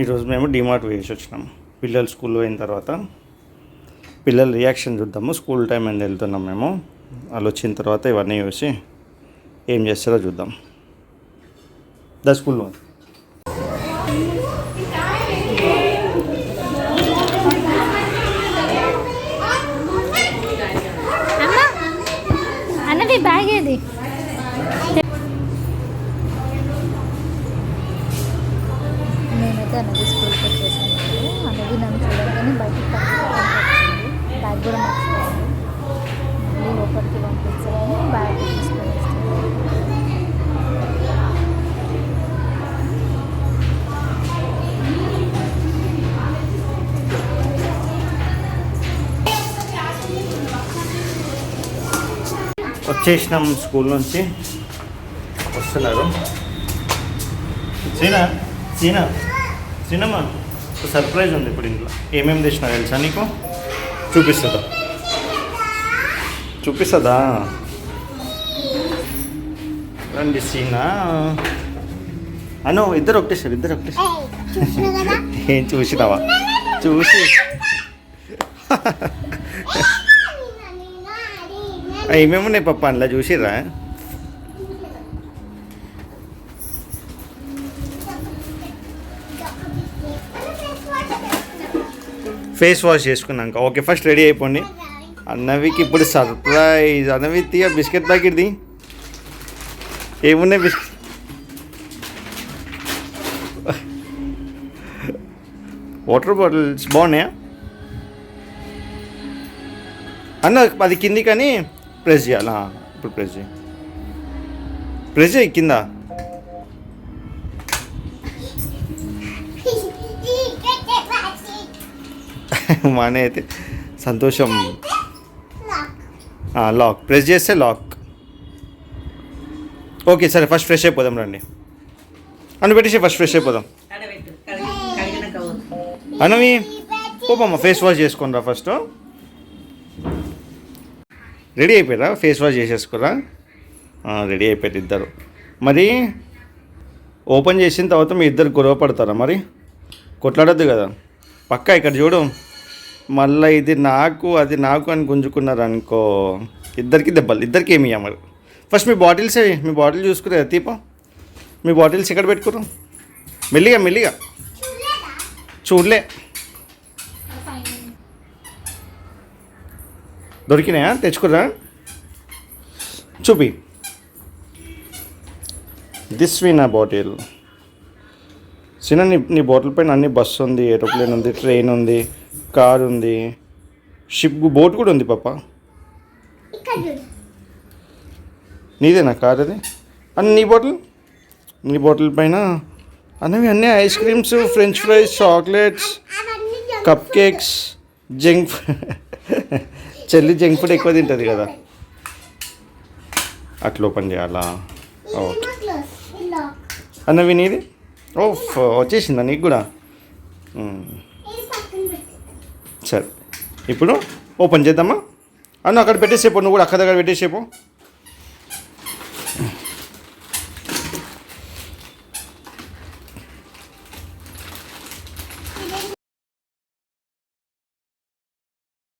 ఈరోజు మేము డిమార్ట్ వేసి వచ్చినాం. పిల్లలు స్కూల్ పోయిన తర్వాత పిల్లల రియాక్షన్ చూద్దాము. స్కూల్ టైం అని వెళ్తున్నాం మేము. వాళ్ళు వచ్చిన తర్వాత ఇవన్నీ చూసి ఏం చేస్తారో చూద్దాం. ద స్కూల్లో అన్న అన్నది బ్యాగ్ ఏది మేమైతే అన్నది స్కూల్కి వచ్చేసాము అనేది నన్ను చూడగానే బయటకు పంపించింది బ్యాగ్ కూడా మర్చిపోయాను. మళ్ళీ లోపలికి పంపించాలని బ్యాగ్ తీసుకొని వచ్చేసినాం స్కూల్ నుంచి. వస్తున్నారు. సీనా? సీనా? సీనమ్మా ఒక సర్ప్రైజ్ ఉంది ఇప్పుడు ఇంట్లో. ఏమేమి తెచ్చినా తెలుసా నీకు? చూపిస్తుందా? చూపిస్తుందా? రండి సీనా. అను ఇద్దరు ఒకటేసారు ఇద్దరు ఒకటేసారు. ఏం చూసినావా? చూసి. ఏమేమి ఉన్నాయి పప్ప అందులో చూసిరా ఫేస్ వాష్ చేసుకున్నాక. ఓకే ఫస్ట్ రెడీ అయిపోండి. అన్నవికి ఇప్పుడు సర్ప్రైజ్. అన్నవి తీయ బిస్కెట్ ప్యాకెట్ది ఏమున్నాయి బిస్కెట్ వాటర్ బాటిల్స్ బాగున్నాయా? అన్న అది కింది కానీ ప్రెస్ చేయాలా. ఇప్పుడు ప్రెస్ చేయి. ప్రెస్ చేయి కింద. మానే అయితే. సంతోషం. లాక్ ప్రెస్ చేస్తే లాక్ ఓకే సరే ఫస్ట్ ఫ్రెష్ అయిపోదాం రండి. అన్న పెట్టేసి ఫస్ట్ ఫ్రెష్ అయిపోదాం కడబెట్టు అనవి పోపమ్మ ఫేస్ వాష్ చేసుకుని ఫస్ట్ రెడీ అయిపోయారా? ఫేస్ వాష్ చేసేసుకురా? రెడీ అయిపోయారు ఇద్దరు. మరి ఓపెన్ చేసిన తర్వాత మీ ఇద్దరు గొడవ పడతారా మరి? కొట్లాడద్దు కదా. పక్క ఇక్కడ చూడు. మళ్ళీ ఇది నాకు అది నాకు అని గుంజుకున్నారు అనుకో ఇద్దరికి దెబ్బలు ఇద్దరికి ఏమి మరి ఫస్ట్ మీ బాటిల్స్ మీ బాటిల్ చూసుకురే దీప. మీ బాటిల్స్ ఎక్కడ పెట్టుకురు మెల్లిగా మెల్లిగా. చూడలే. దొరికినాయా? తెచ్చుకురా చూపి. దిస్ వీ నా బాటిల్ సినా నీ నీ బాటిల్ పైన అన్ని బస్సు ఉంది ఏరోప్లేన్ ఉంది ట్రైన్ ఉంది. కార్ ఉంది. షిప్ బోట్ కూడా ఉంది పాప. నీదేనా కార్ అది అన్ని నీ బాటిల్ నీ బాటిల్ పైన అన్నవి అన్ని ice creams french fries chocolates cup cakes junk చెల్లి జంక్ ఫుడ్ ఎక్కువ తింటుంది కదా. అట్లా ఓపెన్ చేయాలా? ఓకే. అన్న వినీది ఓ వచ్చేసిందా నీకు కూడా? సరే. ఇప్పుడు ఓపెన్ చేద్దామా? అన్న అక్కడ పెట్టేసేపు నువ్వు కూడా అక్క దగ్గర పెట్టేసేపు.